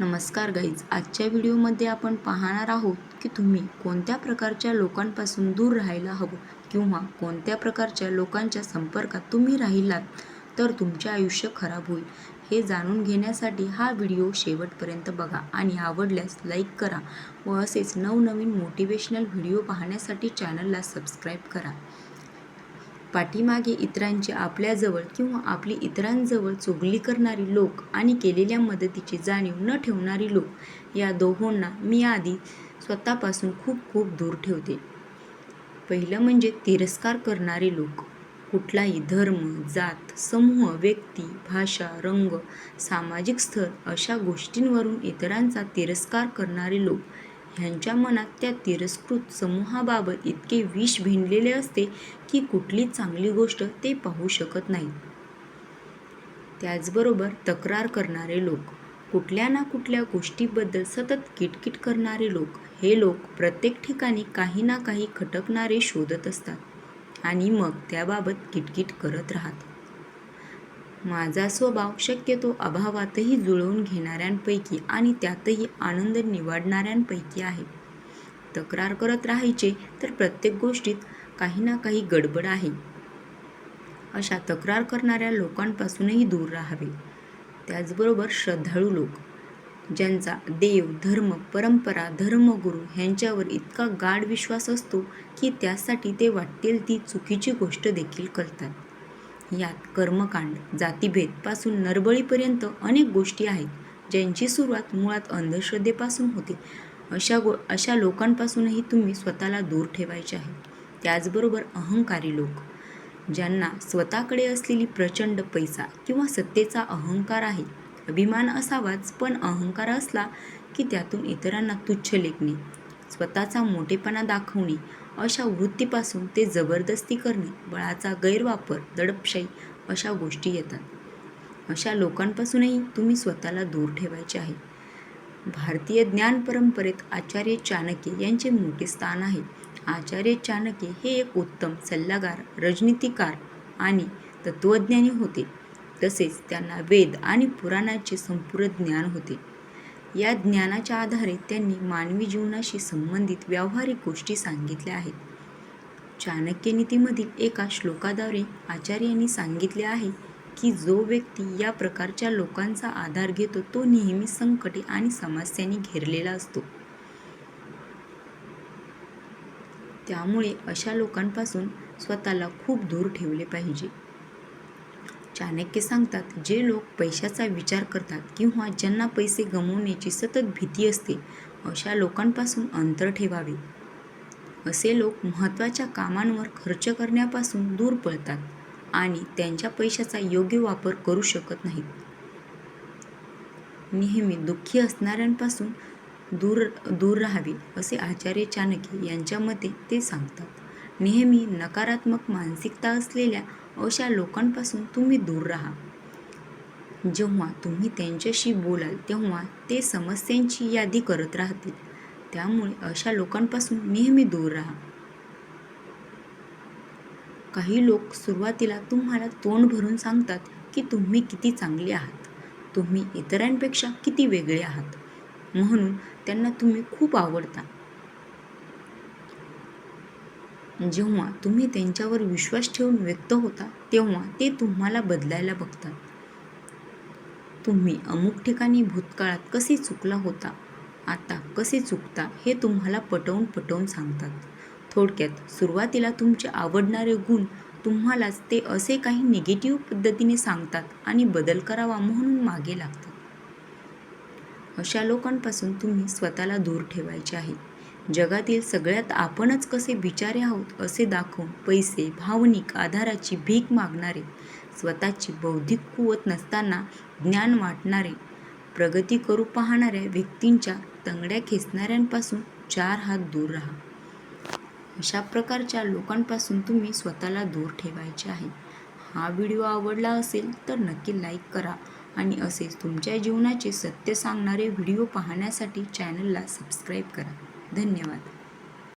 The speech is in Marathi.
नमस्कार गाईज आजच्या व्हिडिओमध्ये आपण पाहणार आहोत की तुम्ही कोणत्या प्रकारच्या लोकांपासून दूर राहायला हवं किंवा कोणत्या प्रकारच्या लोकांच्या संपर्कात तुम्ही राहिलात तर तुमचे आयुष्य खराब होईल. हे जाणून घेण्यासाठी हा व्हिडिओ शेवटपर्यंत बघा आणि आवडल्यास लाईक करा व असेच नवनवीन मोटिवेशनल व्हिडिओ पाहण्यासाठी चॅनलला सबस्क्राईब करा. पाठीमागे इतरांची आपल्याजवळ किंवा आपली इतरांजवळ चुगली करणारी लोक आणि केलेल्या मदतीची जाणीव न ठेवणारी लोक या दोहोंना मी आधी स्वतःपासून खूप खूप दूर ठेवते. पहिलं म्हणजे तिरस्कार करणारे लोक. कुठलाही धर्म जात समूह व्यक्ती भाषा रंग सामाजिक स्थळ अशा गोष्टींवरून इतरांचा तिरस्कार करणारे लोक ह्यांच्या मनात त्या तिरस्कृत समूहाबाबत इतके विष भिनलेले असते की कुठली चांगली गोष्ट ते पाहू शकत नाहीत. त्याचबरोबर तक्रार करणारे लोक कुठल्या ना कुठल्या गोष्टीबद्दल सतत किटकिट करणारे लोक हे लोक प्रत्येक ठिकाणी काही ना काही खटकणारे शोधत असतात आणि मग त्याबाबत किटकिट करत राहतात. माझा स्वभाव शक्यतो अभावातही जुळवून घेणाऱ्यांपैकी आणि त्यातही आनंद निवडणाऱ्यांपैकी आहे. तक्रार करत राहायचे तर प्रत्येक गोष्टीत काही ना काही गडबड आहे. अशा तक्रार करणाऱ्या लोकांपासूनही दूर राहावे. त्याचबरोबर श्रद्धाळू लोक ज्यांचा देव धर्म परंपरा धर्मगुरू ह्यांच्यावर इतका गाढ विश्वास असतो की त्यासाठी ते वाटतील ती चुकीची गोष्ट देखील करतात. यात कर्मकांड जातीभेदपासून नरबळीपर्यंत अनेक गोष्टी आहेत ज्यांची सुरुवात मुळात अंधश्रद्धेपासून होते. अशा गो अशा लोकांपासूनही तुम्ही स्वतःला दूर ठेवायचे आहे. त्याचबरोबर अहंकारी लोक ज्यांना स्वतःकडे असलेली प्रचंड पैसा किंवा सत्तेचा अहंकार आहे. अभिमान असावाच पण अहंकार असला की त्यातून इतरांना तुच्छ लेखणे स्वतःचा मोठेपणा दाखवणे अशा वृत्तीपासून ते जबरदस्ती करणे बळाचा गैरवापर दडपशाही अशा गोष्टी येतात. अशा लोकांपासूनही तुम्ही स्वतःला दूर ठेवायचे आहे. भारतीय ज्ञान परंपरेत आचार्य चाणक्य यांचे मोठे स्थान आहे. आचार्य चाणक्य हे एक उत्तम सल्लागार राजनीतिकार आणि तत्त्वज्ञानी होते. तसेच त्यांना वेद आणि पुराणाचे संपूर्ण ज्ञान होते. या ज्ञानाच्या आधारे त्यांनी मानवी जीवनाशी संबंधित व्यावहारिक गोष्टी सांगितल्या आहेत. चाणक्य नीतीमधील एका श्लोकाद्वारे आचार्यांनी सांगितले आहे की जो व्यक्ती या प्रकारच्या लोकांचा आधार घेतो तो नेहमी संकटे आणि समस्यांनी घेरलेला असतो. त्यामुळे अशा लोकांपासून स्वतःला खूप दूर ठेवले पाहिजे. चाणक्य सांगतात जे लोक पैशाचा विचार करतात किंवा ज्यांना पैसे गमावण्याची सतत भीती असते अशा लोकांपासून अंतर ठेवावे. असे लोक महत्त्वाच्या कामांवर खर्च करण्यापासून दूर पळतात आणि त्यांच्या पैशाचा योग्य वापर करू शकत नाहीत. नेहमी दुःखी असणाऱ्यांपासून दूर दूर राहावे असे आचार्य चाणक्य यांच्या मते ते सांगतात. नेहमी नकारात्मक मानसिकता असलेल्या अशा लोकांपासून तुम्ही दूर राहा. जेव्हा तुम्ही त्यांच्याशी बोलाल तेव्हा ते समस्यांची यादी करत राहतील. त्यामुळे अशा लोकांपासून नेहमी दूर राहा. काही लोक सुरुवातीला तुम्हाला तोंड भरून सांगतात की तुम्ही किती चांगले आहात. तुम्ही इतरांपेक्षा किती वेगळे आहात. म्हणून त्यांना तुम्ही खूप आवडता. जेव्हा तुम्ही त्यांच्यावर विश्वास ठेवून व्यक्त होता तेव्हा ते तुम्हाला बदलायला बघतात. तुम्ही अमुक ठिकाणी भूतकाळात कसे चुकला होता आता कसे चुकता हे तुम्हाला पटवून पटवून सांगतात. थोडक्यात सुरुवातीला तुमचे आवडणारे गुण तुम्हालाच ते असे काही निगेटिव्ह पद्धतीने सांगतात आणि बदल करावा म्हणून मागे लागतात. अशा लोकांपासून तुम्ही स्वतःला दूर ठेवायचे आहे. जगातील सगळ्यात आपणच कसे बिचारे आहोत असे दाखवून पैसे भावनिक आधाराची भीक मागणारे स्वतःची बौद्धिक कुवत नसताना ज्ञान वाटणारे प्रगती करू पाहणाऱ्या व्यक्तींच्या तंगड्या खेचणाऱ्यांपासून चार हात दूर राहा. अशा प्रकारच्या लोकांपासून तुम्ही स्वतःला दूर ठेवायचे आहे. हा व्हिडिओ आवडला असेल तर नक्की लाईक करा आणि असेच तुमच्या जीवनाचे सत्य सांगणारे व्हिडिओ पाहण्यासाठी चॅनलला सबस्क्राईब करा. धन्यवाद.